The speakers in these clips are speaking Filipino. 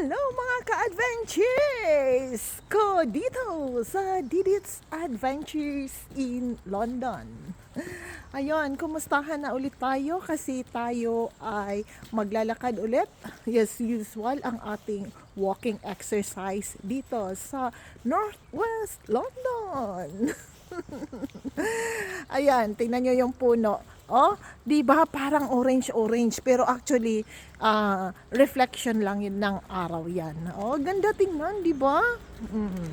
Hello mga ka-adventures! Ko dito sa Didit's Adventures in London. Ayun, kumustahan na ulit tayo kasi tayo ay maglalakad ulit. Yes, usual ang ating walking exercise dito sa Northwest London. Ayan, tingnan nyo yung puno. Oh, di ba parang orange-orange pero actually ah, reflection lang yun ng araw yan. Oh, ganda tingnan, di ba? Mm.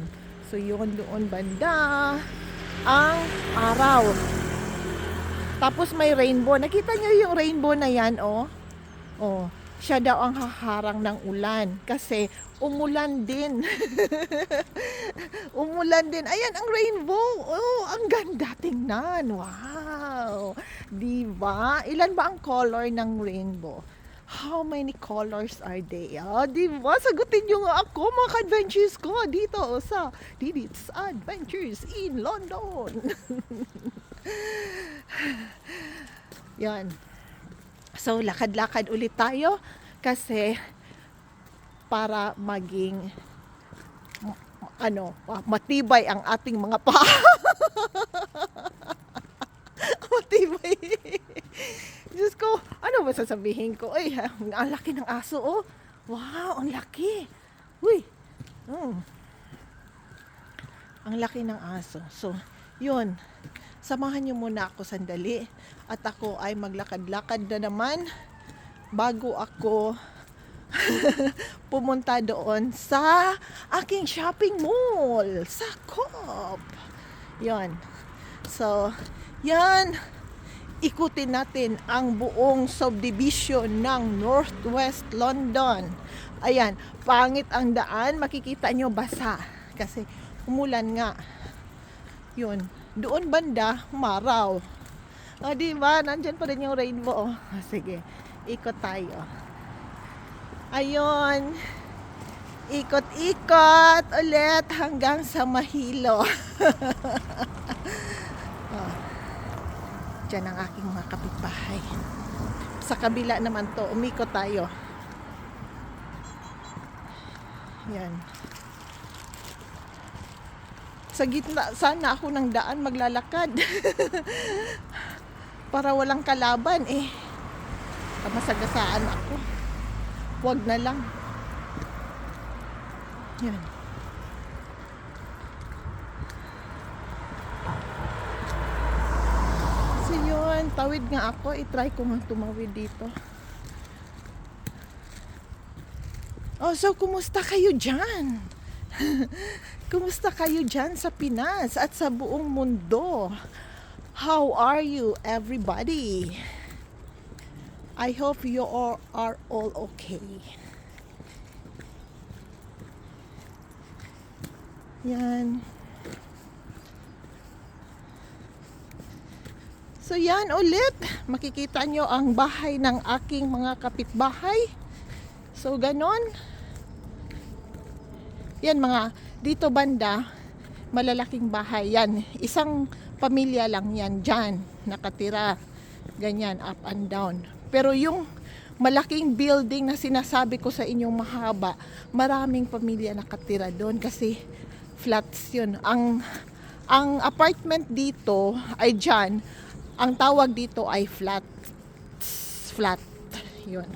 So yun doon banda ang araw. Tapos may rainbow. Nakita nyo yung rainbow na yan, oh? Oh, siya daw ang haharang ng ulan kasi umulan din. umulan din. Ayan ang rainbow. Oh, ang ganda tingnan. Wow. 'Di ba? Ilan ba ang color ng rainbow? How many colors are they? Ah, di ba? Sagutin nyo nga ako, mga adventures ko dito sa Didit's Adventures in London. Yan. So, lakad-lakad ulit tayo kasi para maging ano, matibay ang ating mga paa. matibay. Diyos ko, ano ba sasabihin ko? Ay, ang laki ng aso, oh. Wow, ang laki. Uy. Mm. Ang laki ng aso. So, yun. Samahan niyo muna ako sandali. At ako ay maglakad-lakad na naman bago ako pumunta doon sa aking shopping mall sa Coop. Yan. So, yan. Ikutin natin ang buong subdivision ng Northwest London. Ayan, pangit ang daan. Makikita nyo basa. Kasi umulan nga. Yun. Doon banda, maraw. O, di ba? Nandyan pa rin yung rainbow. O, sige. Ikot tayo. Ayun. Ikot-ikot ulit hanggang sa Mahilo. oh. Diyan ang aking mga kapitbahay. Sa kabila naman to, umikot tayo. Yan. Sa gitna, sana ako ng daan maglalakad. Para walang kalaban eh. Kamasagasaan ako. Huwag na lang. Yan. So yun, tawid nga ako. I-try ko nga tumawid dito. Oh, so kumusta kayo dyan? kumusta kayo dyan sa Pinas at sa buong mundo? How are you, everybody? I hope you all are all okay. Yan. So yan ulit, makikita nyo ang bahay ng aking mga kapitbahay. So ganon. Yan mga, dito banda, malalaking bahay. Yan, isang pamilya lang yan dyan, nakatira. Ganyan, up and down. Pero yung malaking building na sinasabi ko sa inyong mahaba, maraming pamilya nakatira doon kasi flats yun. Ang, ang apartment dito ay dyan, ang tawag dito ay flat. Flat. Yun.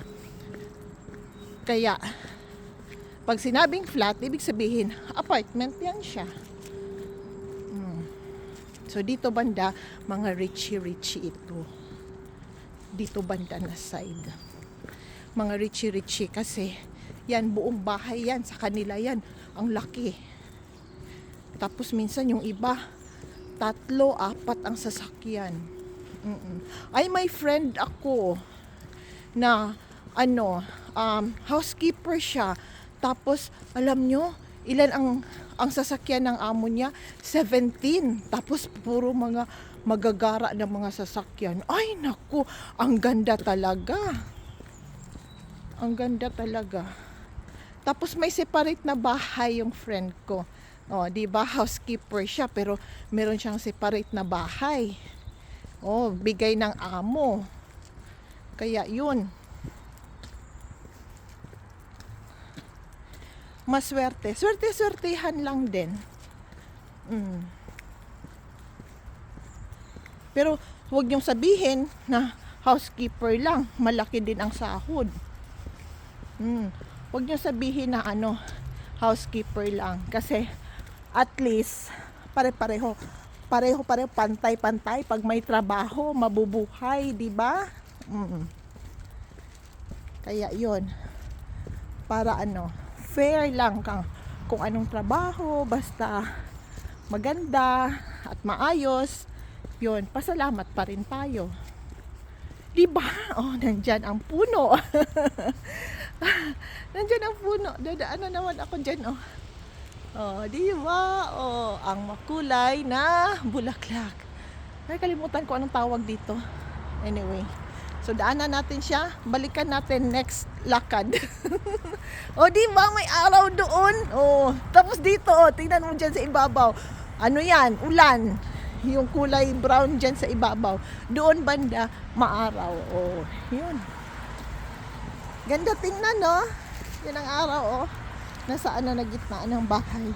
Kaya, pag sinabing flat, ibig sabihin, apartment yan siya. Hmm. So, dito banda, mga richie-richie ito. Dito banda na side. Mga richie-richie kasi, yan, buong bahay yan, sa kanila yan. Ang laki. Tapos minsan yung iba, tatlo, apat ang sasakyan. Mm-mm. Ay, may friend ako na ano, um, housekeeper siya. Tapos, alam nyo, ilan ang ang sasakyan ng amo niya? 17. Tapos, puro mga magagara ng mga sasakyan. Ay, naku, ang ganda talaga. Ang ganda talaga. Tapos, may separate na bahay yung friend ko. Oh, di ba housekeeper siya pero meron siyang separate na bahay. Oh, bigay ng amo. Kaya 'yun. maswerte. Swerte-swertehan lang din. Mm. Pero huwag niyong sabihin na housekeeper lang, malaki din ang sahod. Mm. Huwag niyong sabihin na ano, housekeeper lang. Kasi at least, pare-pareho. Pareho-pareho, pantay-pantay. Pag may trabaho, mabubuhay, di ba? Mm. Kaya yon Para ano, fair lang kang kung anong trabaho, basta maganda at maayos, yun, pasalamat pa rin tayo. Di ba? Oh, nandyan ang puno. nandyan ang puno. Dadaanan naman ako dyan, oh. Oh, di ba? Oh, ang makulay na bulaklak. Ay, kalimutan ko anong tawag dito. Anyway, so daanan natin siya. Balikan natin next lakad. oh, di ba? May araw doon. Oh, tapos dito, oh, tingnan mo dyan sa ibabaw. Ano yan? Ulan. Yung kulay brown dyan sa ibabaw. Doon banda, maaraw. Oh, yun. Ganda tingnan, no? Yan ang araw, oh. Nasaan na nagitnaan ng bahay.